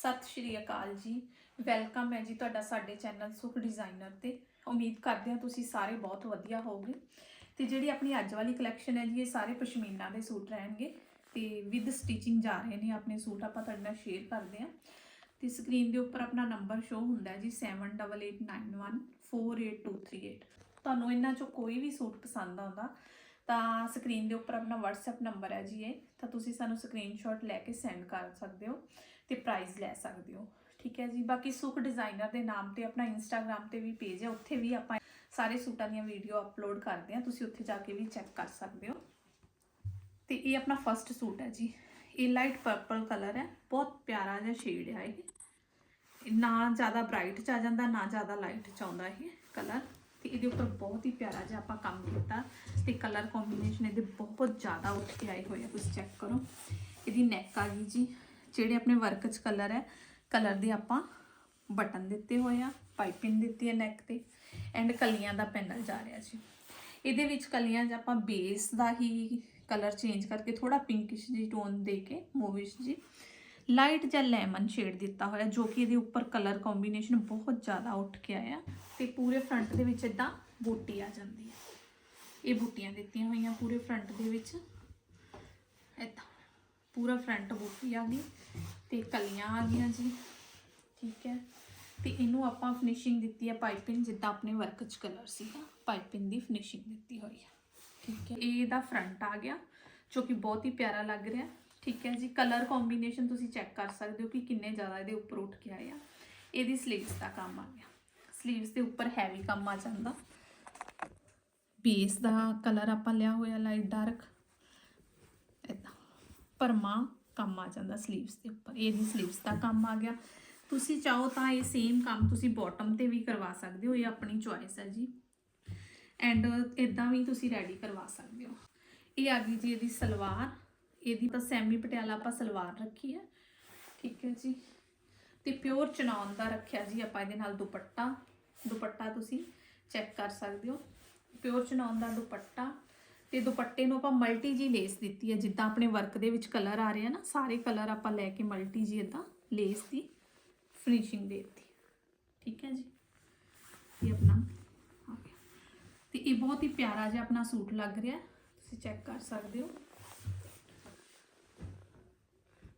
ਸਤਿ ਸ਼੍ਰੀ ਅਕਾਲ ਜੀ। ਵੈਲਕਮ ਹੈ ਜੀ ਤੁਹਾਡਾ ਸਾਡੇ ਚੈਨਲ ਸੁਖ ਡਿਜ਼ਾਈਨਰ ਤੇ। ਉਮੀਦ ਕਰਦੇ ਹਾਂ ਤੁਸੀਂ ਸਾਰੇ ਬਹੁਤ ਵਧੀਆ ਹੋਵੋਗੇ। ਤੇ ਜਿਹੜੀ ਆਪਣੀ ਅੱਜ ਵਾਲੀ ਕਲੈਕਸ਼ਨ ਹੈ ਜੀ, ਇਹ ਸਾਰੇ ਪਸ਼ਮੀਨਾ ਦੇ ਸੂਟ ਰਹਿਣਗੇ। ਤੇ ਵਿਦ ਸਟਿਚਿੰਗ ਜਾ ਰਹੇ ਨੇ ਆਪਣੇ ਸੂਟ, ਆਪਾਂ ਤੁਹਾਡੇ ਨਾਲ ਸ਼ੇਅਰ ਕਰਦੇ ਹਾਂ। ਤੇ ਸਕਰੀਨ ਦੇ ਉੱਪਰ ਆਪਣਾ ਨੰਬਰ ਸ਼ੋ ਹੁੰਦਾ ਹੈ ਜੀ 7889148238 ਤੁਹਾਨੂੰ ਇਹਨਾਂ ਚੋਂ ਕੋਈ ਵੀ ਸੂਟ ਪਸੰਦ ਆਉਂਦਾ, ਤਾਂ ਸਕਰੀਨ ਦੇ ਉੱਪਰ ਆਪਣਾ WhatsApp ਨੰਬਰ ਹੈ ਜੀ ਇਹ। ਤਾਂ ਤੁਸੀਂ ਸਾਨੂੰ ਸਕਰੀਨਸ਼ਾਟ ਲੈ ਕੇ ਸੈਂਡ ਕਰ ਸਕਦੇ ਹੋ। ਤੇ ਪ੍ਰਾਈਜ਼ ਲੈ ਸਕਦੇ ਹੋ। ਠੀਕ ਹੈ ਜੀ, ਬਾਕੀ ਸੁਖ ਡਿਜ਼ਾਈਨਰ ਦੇ ਨਾਮ ਤੇ ਆਪਣਾ ਇੰਸਟਾਗ੍ਰam ਤੇ ਵੀ ਪੇਜ ਹੈ, ਉੱਥੇ ਵੀ ਆਪਾਂ ਸਾਰੇ ਸੂਟਾਂ ਦੀਆਂ ਵੀਡੀਓ ਅਪਲੋਡ ਕਰਦੇ ਹਾਂ, ਤੁਸੀਂ ਉੱਥੇ ਜਾ ਕੇ ਵੀ ਚੈੱਕ ਕਰ ਸਕਦੇ ਹੋ। ਤੇ ਇਹ ਆਪਣਾ ਫਰਸਟ ਸੂਟ ਹੈ ਜੀ। ਇਹ ਲਾਈਟ ਪਰਪਲ ਕਲਰ ਹੈ, ਬਹੁਤ ਪਿਆਰਾ ਜਿਹਾ ਸ਼ੇਡ ਹੈ ਇਹ। ਇਹ ਨਾ ਜ਼ਿਆਦਾ ਬ੍ਰਾਈਟ ਚ ਆ ਜਾਂਦਾ, ਨਾ ਜ਼ਿਆਦਾ ਲਾਈਟ ਚ ਆਉਂਦਾ ਇਹ ਕਲਰ ਤੇ ਇਹਦੇ ਉੱਪਰ ਬਹੁਤ ਹੀ ਪਿਆਰਾ ਜਿਹਾ ਆਪਾਂ ਕੰਮ ਕੀਤਾ ਤੇ ਕਲਰ ਕੰਬੀਨੇਸ਼ਨ ਇਹਦੇ ਬਹੁਤ ਜ਼ਿਆਦਾ ਉੱਠ ਕੇ ਆਏ ਹੋਏ ਆ, ਤੁਸੀਂ ਚੈੱਕ ਕਰੋ। ਇਹਦੀ ਨੈਕ ਆ ਗਈ ਜੀ। ਜਿਹੜੇ ਆਪਣੇ ਵਰਕ ਚ ਕਲਰ ਹੈ ਕਲਰ ਦੇ ਆਪਾਂ ਬਟਨ ਦਿੱਤੇ ਹੋਏ ਆ ਪਾਈਪਿੰਗ ਦਿੱਤੀ ਹੈ ਨੈਕ ਤੇ ਐਂਡ ਕਲੀਆਂ ਦਾ ਪੈਨਲ ਜਾ ਰਿਹਾ ਜੀ। ਇਹਦੇ ਵਿੱਚ ਕਲੀਆਂ 'ਚ ਆਪਾਂ ਬੇਸ ਦਾ ਹੀ ਕਲਰ ਚੇਂਜ ਕਰਕੇ ਥੋੜਾ ਪਿੰਕਿਸ਼ ਜੀ ਟੋਨ ਦੇ ਕੇ ਮੂਵਿਸ਼ ਜੀ ਲਾਈਟ ਜਾਂ ਲੈਮਨ ਸ਼ੇਡ ਦਿੱਤਾ ਹੋਇਆ, ਜੋ ਕਿ ਇਹਦੇ ਉੱਪਰ ਕਲਰ ਕੰਬੀਨੇਸ਼ਨ ਬਹੁਤ ਜ਼ਿਆਦਾ ਉੱਠ ਕੇ ਆਇਆ ਤੇ ਪੂਰੇ ਫਰੰਟ ਦੇ ਵਿੱਚ ਇਦਾਂ ਬੂਟੀ ਆ ਜਾਂਦੀ ਹੈ। ਇਹ ਬੂਟੀਆਂ ਦਿੱਤੀਆਂ ਹੋਈਆਂ ਪੂਰੇ ਫਰੰਟ ਦੇ ਵਿੱਚ। ਇਦਾਂ ਪੂਰਾ ਫਰੰਟ ਬੂਟੀ ਆ ਗਈ ਤੇ ਕਲੀਆਂ ਆ ਗਈਆਂ ਜੀ, ਠੀਕ ਹੈ। ਤੇ ਇਹਨੂੰ ਆਪਾਂ ਫਿਨਿਸ਼ਿੰਗ ਦਿੱਤੀ ਹੈ ਪਾਈਪਿੰਗ ਜਿੱਦਾਂ ਆਪਣੇ ਵਰਕ 'ਚ ਕਲਰ ਸੀਗਾ ਪਾਈਪਿੰਗ ਦੀ ਫਿਨਿਸ਼ਿੰਗ ਦਿੱਤੀ ਹੋਈ ਹੈ ਠੀਕ ਹੈ। ਇਹ ਇਹਦਾ ਫਰੰਟ ਆ ਗਿਆ, ਜੋ ਕਿ ਬਹੁਤ ਹੀ ਪਿਆਰਾ ਲੱਗ ਰਿਹਾ, ਠੀਕ ਹੈ ਜੀ। ਕਲਰ ਕੰਬੀਨੇਸ਼ਨ ਤੁਸੀਂ ਚੈੱਕ ਕਰ ਸਕਦੇ ਹੋ ਕਿ ਕਿੰਨੇ ਜ਼ਿਆਦਾ ਇਹਦੇ ਉੱਪਰ ਉੱਠ ਕੇ ਆਏ ਆ। ਇਹਦੀ ਸਲੀਵਸ ਦਾ ਕੰਮ ਆ ਗਿਆ। ਸਲੀਵਸ ਦੇ ਉੱਪਰ ਹੈਵੀ ਕੰਮ ਆ ਜਾਂਦਾ। ਬੇਸ ਦਾ ਕਲਰ ਆਪਾਂ ਲਿਆ ਹੋਇਆ ਲਾਈਟ ਡਾਰਕ ਪਰਮਾ ਕੰਮ ਆ ਜਾਂਦਾ ਸਲੀਵਸ ਦੇ ਉੱਪਰ। ਇਹਦੀ ਸਲੀਵਸ ਦਾ ਕੰਮ ਆ ਗਿਆ। ਤੁਸੀਂ ਚਾਹੋ ਤਾਂ ਇਹ ਸੇਮ ਕੰਮ ਤੁਸੀਂ ਬਾਟਮ ਤੇ ਵੀ ਕਰਵਾ ਸਕਦੇ ਹੋ, ਇਹ ਆਪਣੀ ਚੁਆਇਸ ਹੈ ਜੀ। ਐਂਡ ਇਦਾਂ ਵੀ ਤੁਸੀਂ ਰੈਡੀ ਕਰਵਾ ਸਕਦੇ ਹੋ। ਇਹ ਆ ਗਈ ਜੀ ਇਹਦੀ ਸਲਵਾਰ। ਇਹਦੀ ਤਾਂ ਸੈਮੀ ਪਟਿਆਲਾ ਆਪਾਂ ਸਲਵਾਰ ਰੱਖੀ ਹੈ ਠੀਕ ਹੈ ਜੀ। ਤੇ ਪਿਓਰ ਚਨੌਨ ਦਾ ਰੱਖਿਆ ਜੀ ਆਪਾਂ ਇਹਦੇ ਨਾਲ ਦੁਪੱਟਾ। ਦੁਪੱਟਾ ਤੁਸੀਂ ਚੈੱਕ ਕਰ ਸਕਦੇ ਹੋ। ਪਿਓਰ ਚਨੌਨ ਦਾ ਦੁਪੱਟਾ। ਤੇ ਦੁਪੱਟੇ ਨੂੰ ਆਪਾਂ ਮਲਟੀ ਜੀ ਲੇਸ ਦਿੱਤੀ ਹੈ, ਜਿੱਦਾਂ ਆਪਣੇ ਵਰਕ ਦੇ ਵਿੱਚ ਕਲਰ ਆ ਰਹੇ ਆ ਨਾ, ਸਾਰੇ ਕਲਰ ਆਪਾਂ ਲੈ ਕੇ ਮਲਟੀ ਜੀ ਇਦਾਂ ਲੇਸ ਦੀ ਫਿਨਿਸ਼ਿੰਗ ਦੇ ਦਿੱਤੀ ਠੀਕ ਹੈ ਜੀ? ਇਹ ਆਪਣਾ ਆ ਗਿਆ। ਤੇ ਇਹ ਬਹੁਤ ਹੀ ਪਿਆਰਾ ਜਿਹਾ ਆਪਣਾ ਸੂਟ ਲੱਗ ਰਿਹਾ ਤੁਸੀਂ ਚੈੱਕ ਕਰ ਸਕਦੇ ਹੋ।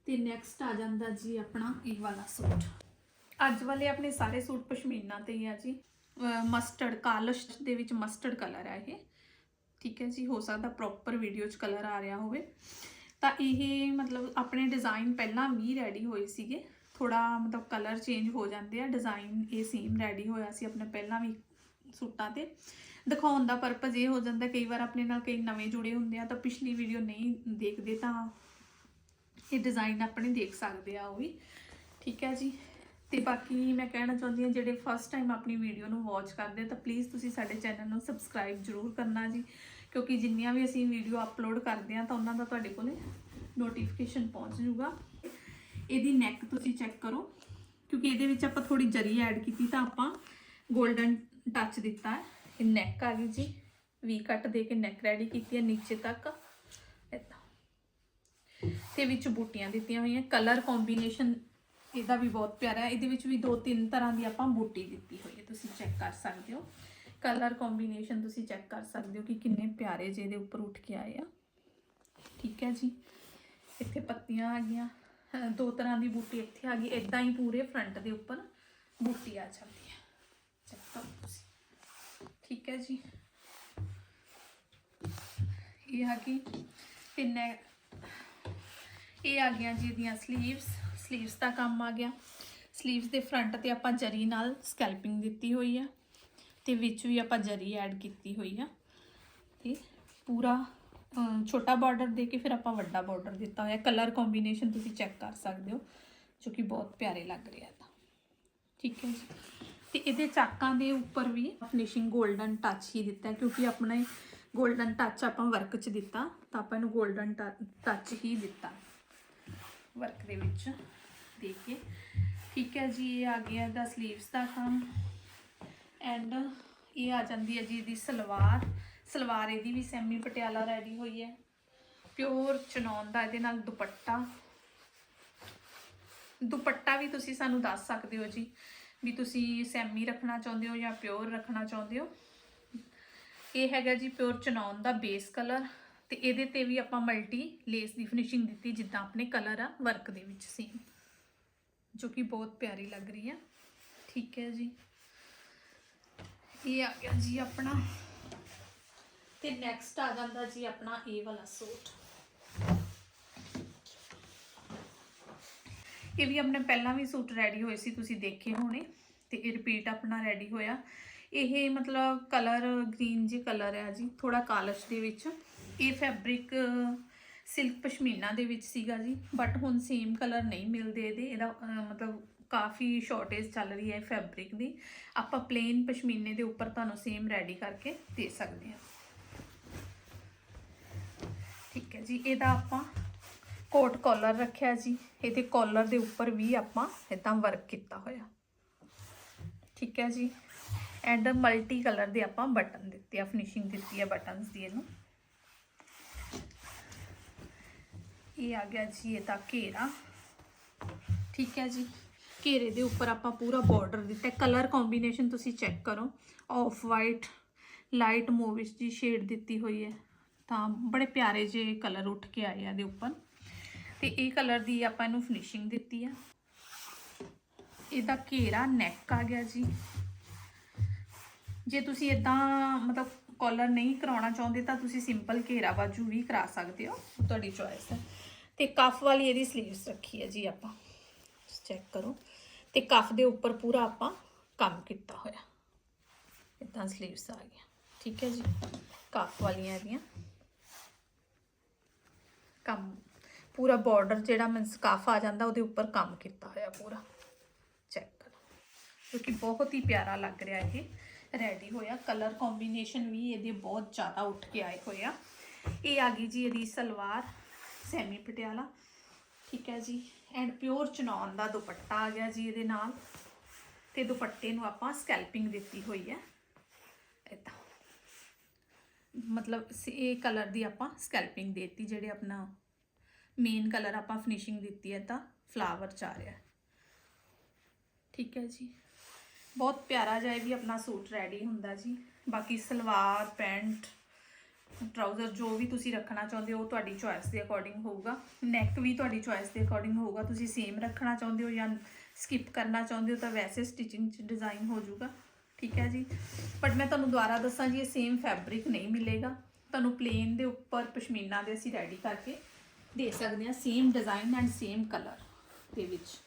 ਤੇ ਨੈਕਸਟ ਆ ਜਾਂਦਾ ਜੀ ਆਪਣਾ ਇਹ ਵਾਲਾ ਸੂਟ। ਅੱਜ ਵਾਲੇ ਆਪਣੇ ਸਾਰੇ ਸੂਟ ਪਸ਼ਮੀਨਾ ਤੇ ਹੀ ਆ ਜੀ। ਮਸਟਰਡ ਕਾਲਸ਼ ਦੇ ਵਿੱਚ ਮਸਟਰਡ ਕਲਰ ਹੈ ਇਹ। ਠੀਕ ਹੈ ਜੀ, ਹੋ ਸਕਦਾ ਪ੍ਰੋਪਰ ਵੀਡੀਓ 'ਚ ਕਲਰ ਆ ਰਿਹਾ ਹੋਵੇ। ਤਾਂ ਇਹ ਮਤਲਬ ਆਪਣੇ ਡਿਜ਼ਾਈਨ ਪਹਿਲਾਂ ਵੀ ਰੈਡੀ ਹੋਏ ਸੀਗੇ। ਥੋੜਾ ਮਤਲਬ ਕਲਰ ਚੇਂਜ ਹੋ ਜਾਂਦੇ ਆ। ਡਿਜ਼ਾਈਨ ਇਹ ਸੇਮ ਰੈਡੀ ਹੋਇਆ ਸੀ ਆਪਣੇ ਪਹਿਲਾਂ ਵੀ ਸੂਟਾਂ ਤੇ। ਦਿਖਾਉਣ ਦਾ ਪਰਪਸ ਇਹ ਹੋ ਜਾਂਦਾ, ਕਈ ਵਾਰ ਆਪਣੇ ਨਾਲ ਕਈ ਨਵੇਂ ਜੁੜੇ ਹੁੰਦੇ ਆ ਤਾਂ ਪਿਛਲੀ ਵੀਡੀਓ ਨਹੀਂ ਦੇਖਦੇ ਤਾਂ ਇਹ ਡਿਜ਼ਾਈਨ ਆਪਣੇ ਦੇਖ ਸਕਦੇ ਆ ਉਹ ਵੀ। ਠੀਕ ਹੈ ਜੀ। ਤੇ ਬਾਕੀ ਮੈਂ ਕਹਿਣਾ ਚਾਹੁੰਦੀ ਹਾਂ, ਜਿਹੜੇ ਫਸਟ ਟਾਈਮ ਆਪਣੀ ਵੀਡੀਓ ਨੂੰ ਵਾਚ ਕਰਦੇ ਤਾਂ ਪਲੀਜ਼ ਤੁਸੀਂ ਸਾਡੇ ਚੈਨਲ ਨੂੰ ਸਬਸਕ੍ਰਾਈਬ ਜ਼ਰੂਰ ਕਰਨਾ ਜੀ। ਕਿਉਂਕਿ ਜਿੰਨੀਆਂ ਵੀ ਅਸੀਂ ਵੀਡੀਓ ਅਪਲੋਡ ਕਰਦੇ ਹਾਂ, ਤਾਂ ਉਹਨਾਂ ਦਾ ਤੁਹਾਡੇ ਕੋਲੇ ਨੋਟੀਫਿਕੇਸ਼ਨ ਪਹੁੰਚ ਜੂਗਾ ਇਹਦੀ ਨੈਕ ਤੁਸੀਂ ਚੈੱਕ ਕਰੋ, ਕਿਉਂਕਿ ਇਹਦੇ ਵਿੱਚ ਆਪਾਂ ਥੋੜੀ ਜਰੀ ਐਡ ਕੀਤੀ ਤਾਂ ਆਪਾਂ 골ਡਨ ਟੱਚ ਦਿੱਤਾ ਹੈ। ਇਹ ਨੈਕ ਆ ਗਈ ਜੀ। ਵੀ ਕੱਟ ਦੇ ਕੇ ਨੈਕ ਰੈਡੀ ਕੀਤੀ ਹੈ, ਨੀਚੇ ਤੱਕ। ਇਦਾਂ। ਤੇ ਵਿੱਚ ਬੂਟੀਆਂ ਦਿੱਤੀਆਂ ਹੋਈਆਂ। ਕਲਰ ਕੰਬੀਨੇਸ਼ਨ ਇਹਦਾ ਵੀ ਬਹੁਤ ਪਿਆਰਾ ਹੈ। ਇਹਦੇ ਵਿੱਚ ਵੀ ਦੋ ਤਿੰਨ ਤਰ੍ਹਾਂ ਦੀ ਆਪਾਂ ਬੂਟੀ ਦਿੱਤੀ ਹੋਈ ਹੈ। ਤੁਸੀਂ ਚੈੱਕ ਕਰ ਸਕਦੇ ਹੋ। ਕਲਰ ਕੰਬੀਨੇਸ਼ਨ ਤੁਸੀਂ ਚੈੱਕ ਕਰ ਸਕਦੇ ਹੋ ਕਿ ਕਿੰਨੇ ਪਿਆਰੇ ਜਿਹੇ ਦੇ ਉੱਪਰ ਉੱਠ ਕੇ ਆਏ ਆ। ਠੀਕ ਹੈ ਜੀ। ਇੱਥੇ ਪੱਤੀਆਂ ਆ ਗਈਆਂ। ਦੋ ਤਰ੍ਹਾਂ ਦੀ ਬੂਟੀ ਇੱਥੇ ਆ ਗਈ। ਇਦਾਂ ਹੀ ਪੂਰੇ ਫਰੰਟ ਦੇ ਉੱਪਰ ਬੂਟੀ ਆ ਜਾਂਦੀ ਹੈ। ਚੈੱਕ ਕਰੋ ਤੁਸੀਂ। ਠੀਕ ਹੈ ਜੀ। ਇਹ ਆ ਗਈ। ਤੇ ਇਹ ਆ ਗਈਆਂ ਜੀ ਦੀਆਂ ਇਹਦੀਆਂ ਸਲੀਵਸ ਦਾ ਕੰਮ ਆ ਗਿਆ। ਸਲੀਵਸ ਦੇ ਫਰੰਟ ਤੇ ਆਪਾਂ ਜਰੀ ਨਾਲ ਸਕੈਲਪਿੰਗ ਦਿੱਤੀ ਹੋਈ ਆ ਤੇ ਵਿੱਚ ਵੀ ਆਪਾਂ ਜਰੀ ਐਡ ਕੀਤੀ ਹੋਈ ਆ ਤੇ ਪੂਰਾ ਛੋਟਾ ਬਾਰਡਰ ਦੇ ਕੇ ਫਿਰ ਆਪਾਂ ਵੱਡਾ ਬਾਰਡਰ ਦਿੱਤਾ ਹੋਇਆ। ਕਲਰ ਕੰਬੀਨੇਸ਼ਨ ਤੁਸੀਂ ਚੈੱਕ ਕਰ ਸਕਦੇ ਹੋ, ਜੋ ਕਿ ਬਹੁਤ ਪਿਆਰੇ ਲੱਗ ਰਿਹਾ ਤਾਂ। ਠੀਕ ਹੈ ਜੀ। ਤੇ ਇਹਦੇ ਚਾਕਾਂ ਦੇ ਉੱਪਰ ਵੀ ਫਿਨਿਸ਼ਿੰਗ 골ਡਨ ਟੱਚ ਹੀ ਦਿੱਤਾ ਕਿਉਂਕਿ ਆਪਣਾ ਇਹ 골ਡਨ ਟੱਚ ਆਪਾਂ ਵਰਕ 'ਚ ਦਿੱਤਾ, ਤਾਂ ਆਪਾਂ ਇਹਨੂੰ 골ਡਨ ਟੱਚ ਹੀ ਦਿੱਤਾ। ਵਰਕ ਦੇ ਵਿੱਚ। ਦੇਖ ਕੇ। ਠੀਕ ਹੈ ਜੀ, ਇਹ ਆ ਗਿਆ ਇਹਦਾ ਸਲੀਵਸ ਦਾ ਕੰਮ। ਐਂਡ ਇਹ ਆ ਜਾਂਦੀ ਹੈ ਜੀ ਇਹਦੀ ਸਲਵਾਰ। ਸਲਵਾਰ ਇਹਦੀ ਵੀ ਸੈਮੀ ਪਟਿਆਲਾ ਰੈਡੀ ਹੋਈ ਹੈ। ਪਿਓਰ ਚਨੌਨ ਦਾ ਇਹਦੇ ਨਾਲ ਦੁਪੱਟਾ। ਦੁਪੱਟਾ ਵੀ ਤੁਸੀਂ ਸਾਨੂੰ ਦੱਸ ਸਕਦੇ ਹੋ ਜੀ, ਵੀ ਤੁਸੀਂ ਸੈਮੀ ਰੱਖਣਾ ਚਾਹੁੰਦੇ ਹੋ ਜਾਂ ਪਿਓਰ ਰੱਖਣਾ ਚਾਹੁੰਦੇ ਹੋ। ਇਹ ਹੈਗਾ ਜੀ ਪਿਓਰ ਚਨੌਨ ਦਾ ਬੇਸ ਕਲਰ ਤੇ ਇਹਦੇ ਤੇ ਵੀ ਆਪਾਂ ਮਲਟੀ ਲੇਸ ਦੀ ਫਿਨਿਸ਼ਿੰਗ ਦਿੱਤੀ, ਜਿੱਦਾਂ ਆਪਣੇ ਕਲਰ ਆ ਵਰਕ ਦੇ ਵਿੱਚ ਸੇਮ ਜੋ ਕਿ ਬਹੁਤ ਪਿਆਰੀ ਲੱਗ ਰਹੀ ਹੈ ਠੀਕ ਹੈ ਜੀ। ਇਹ ਆ ਗਿਆ ਜੀ ਆਪਣਾ। ਤੇ ਨੈਕਸਟ ਆ ਜਾਂਦਾ ਜੀ ਆਪਣਾ ਇਹ ਵਾਲਾ ਸੂਟ। ਇਹ ਵੀ ਆਪਣੇ ਪਹਿਲਾਂ ਵੀ ਸੂਟ ਰੈਡੀ ਹੋਏ ਸੀ, ਤੁਸੀਂ ਦੇਖੇ ਹੋਣੇ। ਤੇ ਇਹ ਰਿਪੀਟ ਆਪਣਾ ਰੈਡੀ ਹੋਇਆ। ਇਹ ਮਤਲਬ ਕਲਰ ਗ੍ਰੀਨ ਜੀ ਕਲਰ ਹੈ ਜੀ ਥੋੜਾ ਕਾਲਸ਼ ਦੇ ਵਿੱਚ। ਇਹ ਫੈਬਰਿਕ ਸਿਲਕ ਪਸ਼ਮੀਨਾ ਦੇ ਵਿੱਚ ਸੀਗਾ ਜੀ ਬਟ ਹੁਣ ਸੇਮ ਕਲਰ ਨਹੀਂ ਮਿਲਦੇ ਇਹਦੇ। ਇਹਦਾ ਮਤਲਬ ਕਾਫੀ ਸ਼ਾਰਟੇਜ ਚੱਲ ਰਹੀ ਹੈ ਫੈਬਰਿਕ ਦੀ। ਆਪਾਂ ਪਲੇਨ ਪਸ਼ਮੀਨੇ ਦੇ ਉੱਪਰ ਤੁਹਾਨੂੰ ਸੇਮ ਰੈਡੀ ਕਰਕੇ ਦੇ ਸਕਦੇ ਹਾਂ। ਠੀਕ ਹੈ ਜੀ, ਇਹਦਾ ਆਪਾਂ ਕੋਟ ਕਾਲਰ ਰੱਖਿਆ ਜੀ। ਇਹਦੇ ਕਾਲਰ ਦੇ ਉੱਪਰ ਵੀ ਆਪਾਂ ਇਦਾਂ ਵਰਕ ਕੀਤਾ ਹੋਇਆ। ਠੀਕ ਹੈ ਜੀ ਐਂਡ ਮਲਟੀ ਕਲਰ ਦੇ ਆਪਾਂ ਬਟਨ ਦਿੱਤੇ ਆ ਫਿਨਿਸ਼ਿੰਗ ਦਿੱਤੀ ਹੈ ਬਟਨਸ ਦੀ ਇਹਨੂੰ। ਇਹ ਆ ਗਿਆ ਜੀ ਇਹਦਾ ਘੇਰਾ। ਠੀਕ ਹੈ ਜੀ। ਘੇਰੇ ਦੇ ਉੱਪਰ ਆਪਾਂ ਪੂਰਾ ਬਾਰਡਰ ਦਿੱਤਾ ਕਲਰ ਕੰਬੀਨੇਸ਼ਨ ਤੁਸੀਂ ਚੈੱਕ ਕਰੋ। ਆਫ ਵਾਈਟ ਲਾਈਟ ਮੂਵਿਸ਼ ਦੀ ਸ਼ੇਡ ਦਿੱਤੀ ਹੋਈ ਹੈ। ਤਾਂ ਬੜੇ ਪਿਆਰੇ ਜਿਹੇ ਕਲਰ ਉੱਠ ਕੇ ਆਏ ਆ ਇਹਦੇ ਉੱਪਰ। ਤੇ ਇਹ ਕਲਰ ਦੀ ਆਪਾਂ ਇਹਨੂੰ ਫਿਨਿਸ਼ਿੰਗ ਦਿੱਤੀ ਆ। ਇਹਦਾ ਘੇਰਾ ਨੈਕ ਆ ਗਿਆ ਜੀ। ਜੇ ਤੁਸੀਂ ਇਦਾਂ ਮਤਲਬ ਕਾਲਰ ਨਹੀਂ ਕਰਾਉਣਾ ਚਾਹੁੰਦੇ ਤਾਂ ਤੁਸੀਂ ਸਿੰਪਲ ਘੇਰਾ ਬਾਜੂ ਵੀ ਕਰਾ ਸਕਦੇ ਹੋ। ਉਹ ਤੁਹਾਡੀ ਚੋਇਸ ਹੈ। ਤੇ ਕਫ ਵਾਲੀ ਇਹਦੀ 슬ੀਵਸ ਰੱਖੀ ਹੈ ਜੀ ਆਪਾਂ। ਚੈੱਕ ਕਰੋ। ਤੇ ਕਫ ਦੇ ਉੱਪਰ ਪੂਰਾ ਆਪਾਂ ਕੰਮ ਕੀਤਾ ਹੋਇਆ। ਇਦਾਂ 슬ੀਵਸ ਆ ਗਈਆਂ। ਠੀਕ ਹੈ ਜੀ? ਕਫ ਵਾਲੀਆਂ ਇਹਦੀਆਂ। ਕੰਮ, ਪੂਰਾ ਬਾਰਡਰ ਜਿਹੜਾ ਮੀਨਸ ਕਫ ਆ ਜਾਂਦਾ, ਉਹਦੇ ਉੱਪਰ ਕੰਮ ਕੀਤਾ ਹੋਇਆ ਪੂਰਾ। ਚੈੱਕ ਕਰੋ। ਕਿਉਂਕਿ ਬਹੁਤ ਹੀ ਪਿਆਰਾ ਲੱਗ ਰਿਹਾ ਇਹ। ਰੈਡੀ ਹੋਇਆ। ਕਲਰ ਕੰਬੀਨੇਸ਼ਨ ਵੀ ਇਹਦੇ ਬਹੁਤ ਜ਼ਿਆਦਾ ਉੱਠ ਕੇ ਆਏ ਹੋਏ ਆ। ਇਹ ਆ ਗਈ ਜੀ ਇਹਦੀ ਸਲਵਾਰ। ਸੈਮੀ ਪਟਿਆਲਾ। ਠੀਕ ਹੈ ਜੀ। ਐਂਡ ਪਿਓਰ ਚਨੌਨ ਦਾ ਦੁਪੱਟਾ ਆ ਗਿਆ ਜੀ ਇਹਦੇ ਨਾਲ। ਤੇ ਦੁਪੱਟੇ ਨੂੰ ਆਪਾਂ ਸਕੈਲਪਿੰਗ ਦਿੱਤੀ ਹੋਈ ਹੈ। ਇਦਾਂ ਮਤਲਬ ਸ- ਇਹ ਕਲਰ ਦੀ ਆਪਾਂ ਸਕੈਲਪਿੰਗ ਦੇਤੀ, ਜਿਹੜੇ ਆਪਣਾ ਮੇਨ ਕਲਰ ਆਪਾਂ ਫਿਨਿਸ਼ਿੰਗ ਦਿੱਤੀ ਹੈ ਤਾਂ ਫਲਾਵਰ ਚ ਆ ਰਿਹਾ। ਠੀਕ ਹੈ ਜੀ। ਬਹੁਤ ਪਿਆਰਾ ਜਿਹਾ ਇਹ ਵੀ ਆਪਣਾ ਸੂਟ ਰੈਡੀ ਹੁੰਦਾ ਜੀ। ਬਾਕੀ ਸਲਵਾਰ, ਪੈਂਟ ਟਰਾਊਜ਼ਰ ਜੋ ਵੀ ਤੁਸੀਂ ਰੱਖਣਾ ਚਾਹੁੰਦੇ ਹੋ, ਉਹ ਤੁਹਾਡੀ ਚੋਇਸ ਦੇ ਅਕੋਰਡਿੰਗ ਹੋਊਗਾ। ਨੈਕ ਵੀ ਤੁਹਾਡੀ ਚੋਇਸ ਦੇ ਅਕੋਰਡਿੰਗ ਹੋਊਗਾ। ਤੁਸੀਂ ਸੇਮ ਰੱਖਣਾ ਚਾਹੁੰਦੇ ਹੋ ਜਾਂ ਸਕਿਪ ਕਰਨਾ ਚਾਹੁੰਦੇ ਹੋ, ਤਾਂ ਵੈਸੇ ਸਟਿਚਿੰਗ ਚ ਡਿਜ਼ਾਈਨ ਹੋ ਜਾਊਗਾ। ਠੀਕ ਹੈ ਜੀ? ਬਟ ਮੈਂ ਤੁਹਾਨੂੰ ਦੁਬਾਰਾ ਦੱਸਾਂ ਜੀ, ਇਹ ਸੇਮ ਫੈਬਰਿਕ ਨਹੀਂ ਮਿਲੇਗਾ। ਤੁਹਾਨੂੰ ਪਲੇਨ ਦੇ ਉੱਪਰ ਪਸ਼ਮੀਨਾ ਦੇ ਅਸੀਂ ਰੈਡੀ ਕਰਕੇ ਦੇ ਸਕਦੇ ਹਾਂ। Same design and same colour ਦੇ ਵਿੱਚ।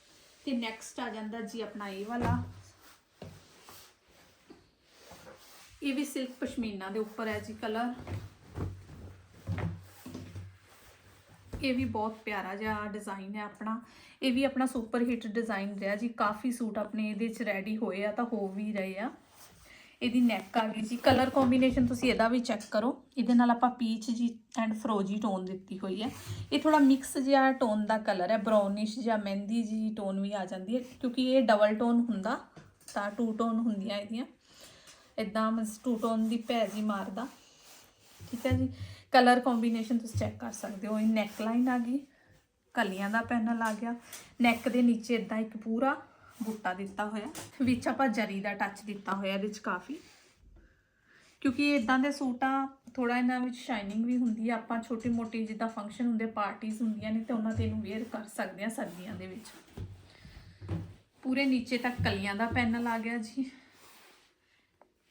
ਤੇ ਨੈਕਸਟ ਆ ਜਾਂਦਾ ਜੀ ਆਪਣਾ ਇਹ ਵਾਲਾ। ਇਹ ਵੀ ਸਿਲਕ ਪਸ਼ਮੀਨਾ ਦੇ ਉੱਪਰ ਹੈ ਜੀ ਕਲਰ ਇਹ ਵੀ ਬਹੁਤ ਪਿਆਰਾ ਜਿਹਾ ਡਿਜ਼ਾਈਨ ਹੈ ਆਪਣਾ। ਇਹ ਵੀ ਆਪਣਾ ਸੁਪਰ ਹਿੱਟ ਡਿਜ਼ਾਈਨ ਰਿਹਾ ਜੀ। ਕਾਫੀ ਸੂਟ ਆਪਣੇ ਇਹਦੇ ਚ ਰੈਡੀ ਹੋਏ ਆ, ਤਾਂ ਹੋ ਵੀ ਰਹੇ ਆ। ਇਹਦੀ ਨੈਕ ਆ ਗਈ ਜੀ। ਕਲਰ ਕੰਬੀਨੇਸ਼ਨ ਤੁਸੀਂ ਇਹਦਾ ਵੀ ਚੈੱਕ ਕਰੋ। ਇਹਦੇ ਨਾਲ ਆਪਾਂ ਪੀਚ ਜੀ ਐਂਡ ਫਰੋਜੀ ਟੋਨ ਦਿੱਤੀ ਹੋਈ ਹੈ। ਇਹ ਥੋੜਾ ਮਿਕਸ ਜਿਹਾ ਟੋਨ ਦਾ ਕਲਰ ਹੈ। ਬਰਾਊਨਿਸ਼ ਜਾਂ ਮਹਿੰਦੀ ਜੀ ਟੋਨ ਵੀ ਆ ਜਾਂਦੀ ਹੈ। ਕਿਉਂਕਿ ਇਹ ਡਬਲ ਟੋਨ ਹੁੰਦਾ, ਤਾਂ ਟੂ ਟੋਨ ਹੁੰਦੀਆਂ ਇਹਦੀਆਂ। ਇਦਾਂ ਮਸ ਟੂ ਟੋਨ ਦੀ ਭੈ ਜੀ ਮਾਰਦਾ। ਠੀਕ ਹੈ ਜੀ। ਕਲਰ ਕੰਬੀਨੇਸ਼ਨ ਤੁਸੀਂ ਚੈੱਕ ਕਰ ਸਕਦੇ ਹੋ। ਇਹ ਨੈਕ ਲਾਈਨ ਆ ਗਈ। ਕਲੀਆਂ ਦਾ ਪੈਨਲ ਆ ਗਿਆ। ਨੈਕ ਦੇ ਨੀਚੇ ਇਦਾਂ ਇੱਕ ਪੂਰਾ ਬੂਟਾ ਦਿੱਤਾ ਹੋਇਆ। ਵਿੱਚ ਆਪਾਂ ਜਰੀ ਦਾ ਟੱਚ ਦਿੱਤਾ ਹੋਇਆ ਇਹਦੇ ਵਿੱਚ ਕਾਫੀ। ਕਿਉਂਕਿ ਇਦਾਂ ਦੇ ਸੂਟਾਂ ਥੋੜਾ ਇਹਨਾਂ ਵਿੱਚ ਸ਼ਾਈਨਿੰਗ ਵੀ ਹੁੰਦੀ ਹੈ ਆਪਾਂ ਛੋਟੀ ਮੋਟੀ ਜਿੱਦਾਂ ਫੰਕਸ਼ਨ ਹੁੰਦੇ ਪਾਰਟੀਆਂ ਹੁੰਦੀਆਂ ਨੇ ਤੇ ਉਹਨਾਂ ਤੇ ਇਹਨੂੰ ਵੇਅਰ ਕਰ ਸਕਦੇ ਆ ਸਰਦੀਆਂ ਦੇ ਵਿੱਚ। ਪੂਰੇ ਨੀਚੇ ਤੱਕ ਕਲੀਆਂ ਦਾ ਪੈਨਲ ਆ ਗਿਆ ਜੀ।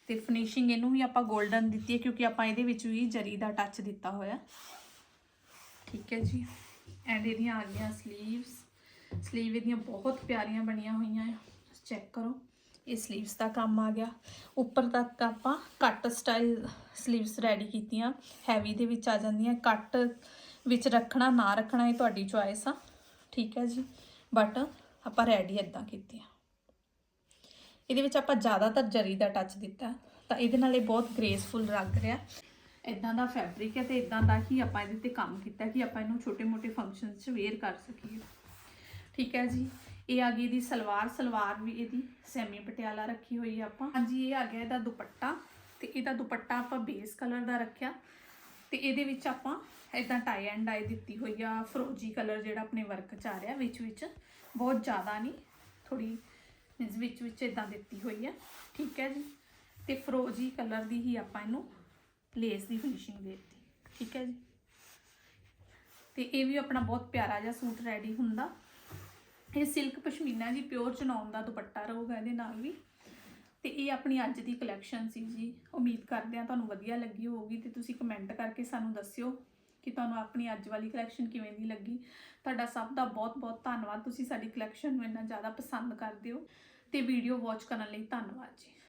ਤੇ ਫਿਨਿਸ਼ਿੰਗ ਇਹਨੂੰ ਵੀ ਆਪਾਂ 골ਡਨ ਦਿੱਤੀ ਹੈ ਕਿਉਂਕਿ ਆਪਾਂ ਇਹਦੇ ਵਿੱਚ ਵੀ ਜਰੀ ਦਾ ਟੱਚ ਦਿੱਤਾ ਹੋਇਆ। ਠੀਕ ਹੈ ਜੀ। ਐਂਡ ਇਹਦੀਆਂ ਆ ਗਈਆਂ ਸਲੀਵਸ ਸਲੀਵ ਇਹਦੀਆਂ ਬਹੁਤ ਪਿਆਰੀਆਂ ਬਣੀਆਂ ਹੋਈਆਂ ਆ। ਚੈੱਕ ਕਰੋ। ਇਹ ਸਲੀਵਸ ਦਾ ਕੰਮ ਆ ਗਿਆ। ਉੱਪਰ ਤੱਕ ਆਪਾਂ ਕੱਟ ਸਟਾਈਲ ਸਲੀਵਸ ਰੈਡੀ ਕੀਤੀਆਂ। ਹੈਵੀ ਦੇ ਵਿੱਚ ਆ ਜਾਂਦੀਆਂ। ਕੱਟ ਵਿੱਚ ਰੱਖਣਾ, ਨਾ ਰੱਖਣਾ ਇਹ ਤੁਹਾਡੀ ਚੋਇਸ ਆ। ਠੀਕ ਹੈ ਜੀ। ਬਟ ਆਪਾਂ ਰੈਡੀ ਇਦਾਂ ਕੀਤੀ ਆ ਇਹਦੇ ਵਿੱਚ ਆਪਾਂ ਜ਼ਿਆਦਾਤਰ ਜਰੀ ਦਾ ਟੱਚ ਦਿੱਤਾ, ਤਾਂ ਇਹਦੇ ਨਾਲ ਇਹ ਬਹੁਤ ਗ੍ਰੇਸਫੁਲ ਲੱਗ ਰਿਹਾ। ਇਦਾਂ ਦਾ ਫੈਬਰਿਕ ਹੈ ਤੇ ਇਦਾਂ ਦਾ ਹੀ ਆਪਾਂ ਇਹਦੇ ਤੇ ਕੰਮ ਕੀਤਾ ਕਿ ਆਪਾਂ ਇਹਨੂੰ ਛੋਟੇ-ਮੋਟੇ ਫੰਕਸ਼ਨਸ 'ਚ ਵੇਅਰ ਕਰ ਸਕੀਏ। ਠੀਕ ਹੈ ਜੀ? ਇਹ ਆ ਗਈ ਇਹਦੀ ਸਲਵਾਰ ਸਲਵਾਰ ਵੀ ਇਹਦੀ ਸੈਮੀ ਪਟਿਆਲਾ ਰੱਖੀ ਹੋਈ ਆ ਆਪਾਂ। ਹਾਂਜੀ, ਇਹ ਆ ਗਿਆ ਇਹਦਾ ਦੁਪੱਟਾ ਤੇ ਇਹਦਾ ਦੁਪੱਟਾ ਆਪਾਂ ਬੇਸ ਕਲਰ ਦਾ ਰੱਖਿਆ ਤੇ ਇਹਦੇ ਵਿੱਚ ਆਪਾਂ ਇਦਾਂ ਟਾਈ ਐਂਡ ਡਾਈ ਦਿੱਤੀ ਹੋਈ ਆ, ਫਰੋਜੀ ਕਲਰ ਜਿਹੜਾ ਆਪਣੇ ਵਰਕ ਚ ਆ ਰਿਹਾ ਵਿੱਚ ਵਿੱਚ ਬਹੁਤ ਜ਼ਿਆਦਾ ਨਹੀਂ ਥੋੜੀ ਮੀਨਸ ਵਿੱਚ ਵਿੱਚ ਇਦਾਂ ਦਿੱਤੀ ਹੋਈ ਆ। ਠੀਕ ਹੈ ਜੀ? ਤੇ ਫਰੋਜੀ ਕਲਰ ਦੀ ਹੀ ਆਪਾਂ ਇਹਨੂੰ ਲੇਸ ਦੀ ਫਿਨਿਸ਼ਿੰਗ ਦੇ ਦਿੱਤੀ। ਠੀਕ ਹੈ ਜੀ? ਤੇ ਇਹ ਵੀ ਆਪਣਾ ਬਹੁਤ ਪਿਆਰਾ ਜਿਹਾ ਸੂਟ ਰੈਡੀ ਹੁੰਦਾ। ਇਹ ਸਿਲਕ ਪਸ਼ਮੀਨਾ ਜੀ ਪਿਓਰ ਚਨੌਨ ਦਾ ਦੁਪੱਟਾ ਰਹੂਗਾ ਇਹਦੇ ਨਾਲ ਵੀ। ਤੇ ਇਹ ਆਪਣੀ ਅੱਜ ਦੀ ਕਲੈਕਸ਼ਨ ਸੀ ਜੀ। ਉਮੀਦ ਕਰਦੇ ਹਾਂ ਤੁਹਾਨੂੰ ਵਧੀਆ ਲੱਗੀ ਹੋਊਗੀ ਤੇ ਤੁਸੀਂ ਕਮੈਂਟ ਕਰਕੇ ਸਾਨੂੰ ਦੱਸਿਓ। ਕਿ ਤੁਹਾਨੂੰ ਆਪਣੀ ਅੱਜ ਵਾਲੀ ਕਲੈਕਸ਼ਨ ਕਿਵੇਂ ਦੀ ਲੱਗੀ। ਤੁਹਾਡਾ ਸਭ ਦਾ ਬਹੁਤ ਬਹੁਤ ਧੰਨਵਾਦ। ਤੁਸੀਂ ਸਾਡੀ ਕਲੈਕਸ਼ਨ ਨੂੰ ਇੰਨਾ ਜ਼ਿਆਦਾ ਪਸੰਦ ਕਰਦੇ ਹੋ। ਤੇ ਵੀਡੀਓ ਵਾਚ ਕਰਨ ਲਈ ਧੰਨਵਾਦ ਜੀ।